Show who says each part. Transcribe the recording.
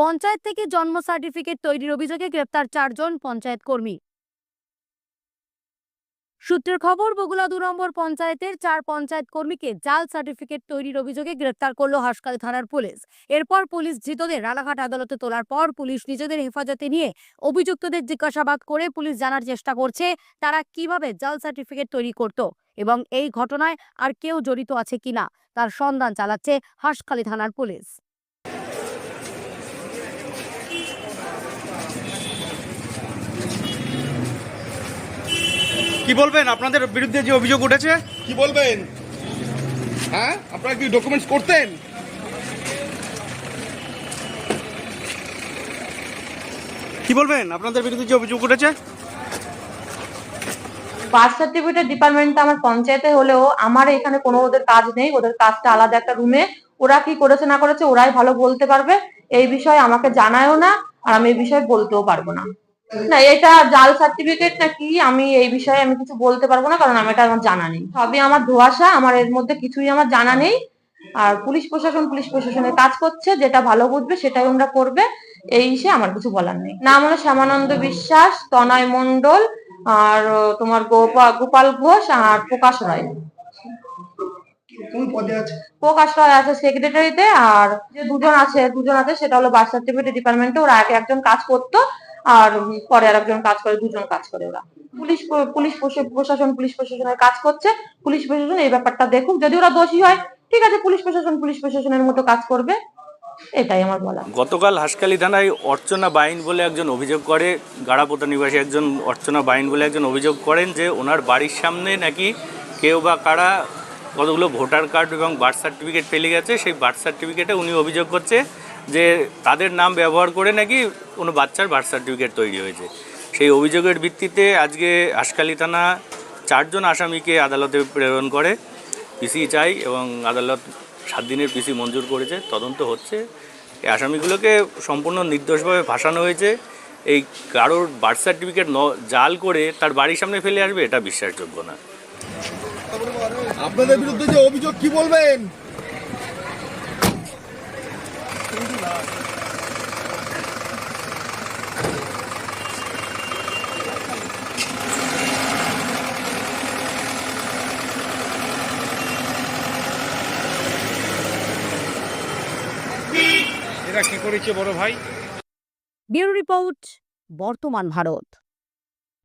Speaker 1: পঞ্চায়েত থেকে জন্ম সার্টিফিকেট তৈরির অভিযোগে গ্রেপ্তার চারজন পঞ্চায়েত কর্মী। সূত্রের খবর বগুলা দু নম্বর পঞ্চায়েতের চার পঞ্চায়েত কর্মীকে জাল সার্টিফিকেট তৈরির অভিযোগে গ্রেপ্তার করল হাসকাল থানার পুলিশ। এরপর পুলিশ ধৃতদের রানাঘাট আদালতে তোলার পর পুলিশ নিজেদের হেফাজতে নিয়ে অভিযুক্তদের জিজ্ঞাসাবাদ করে পুলিশ জানার চেষ্টা করছে, তারা কীভাবে জাল সার্টিফিকেট তৈরি করত এবং এই ঘটনায় আর কেউ জড়িত আছে কিনা, তার সন্ধান চালাচ্ছে হাসখালী থানার পুলিশ।
Speaker 2: কি বলবেন? আপনাদের বিরুদ্ধে যে অভিযোগ উঠেছে?
Speaker 3: কি বলবেন? হ্যাঁ? আপনারা কি ডকুমেন্টস করতেন?
Speaker 2: কি বলবেন? আপনাদের বিরুদ্ধে যে অভিযোগ উঠেছে?
Speaker 4: বার্থ সার্টিফিকেট ডিপার্টমেন্টটা আমার পঞ্চায়েতে হলেও আমার এখানে কোনো ওদের কাজ নেই। ওদের কাজটা আলাদা একটা রুমে ওরা কি করেছে না করেছে ওরাই ভালো বলতে পারবে। এই বিষয়ে আমাকে জানায়ও না আর আমি এই বিষয়ে বলতেও পারব না। না এটা জাল সার্টিফিকেট না কি আমি এই বিষয়ে আমি কিছু বলতে পারব না কারণ আমি এটা আমার জানা নেই। সবই আমার ধোয়াশা আমার এর মধ্যে কিছুই আমার জানা নেই। আর পুলিশ প্রশাসন পুলিশ প্রশাসনের কাজ করছে যেটা ভালো বুঝবে সেটাই আমরা করবে। এই হিসেবে আমার কিছু বলার নেই। নাম হলো শ্যামানন্দ বিশ্বাস তনয় মন্ডল আর তোমার গোপা- গোপাল ঘোষ আর প্রকাশ রায়। প্রকাশ রায় আছে সেক্রেটারিতে আর যে দুজন আছে দুজন আছে সেটা হলো বার্থ সার্টিফিকেট ডিপার্টমেন্টে ওরা আগে একজন কাজ করতো। আর পরে আর একজন কাজ করে, দুজন কাজ করে ওরা। পুলিশ পুলিশ প্রশাসন পুলিশ প্রশাসনের কাজ করছে। পুলিশ প্রশাসন এই ব্যাপারটা দেখুক। যদি ওরা দোষী হয়, ঠিক আছে, পুলিশ প্রশাসন পুলিশ প্রশাসনের মতো কাজ করবে। এটাই আমার বলা
Speaker 5: গতকাল হাসকালি থানায় অর্চনা বাইন বলে একজন অভিযোগ করে, গাড়াপোতা নিবাসী একজন অর্চনা বাইন বলে একজন অভিযোগ করেন যে ওনার বাড়ির সামনে নাকি কেউ বা কারা কতগুলো ভোটার কার্ড এবং বার্থ সার্টিফিকেট ফেলে গেছে। সেই বার্থ সার্টিফিকেটে উনি অভিযোগ করছে যে তাদের নাম ব্যবহার করে নাকি কোনো বাচ্চার বার্থ সার্টিফিকেট তৈরি হয়েছে। সেই অভিযোগের ভিত্তিতে আজকে হাসকালি থানা চারজন আসামিকে আদালতে প্রেরণ করে। পিসি চাই এবং আদালত সাত দিনের পিসি মঞ্জুর করেছে। তদন্ত হচ্ছে। এই আসামিগুলোকে সম্পূর্ণ নির্দোষভাবে ফাঁসানো হয়েছে। এই কারোর বার্থ সার্টিফিকেট ন, জাল করে তার বাড়ির সামনে ফেলে আসবে, এটা বিশ্বাসযোগ্য না।
Speaker 3: আপনাদের বিরুদ্ধে যে অভিযোগ কি বলবেন?
Speaker 2: এরা কি করেছে বড় ভাই?
Speaker 1: ব্যুরো রিপোর্ট বর্তমান ভারত।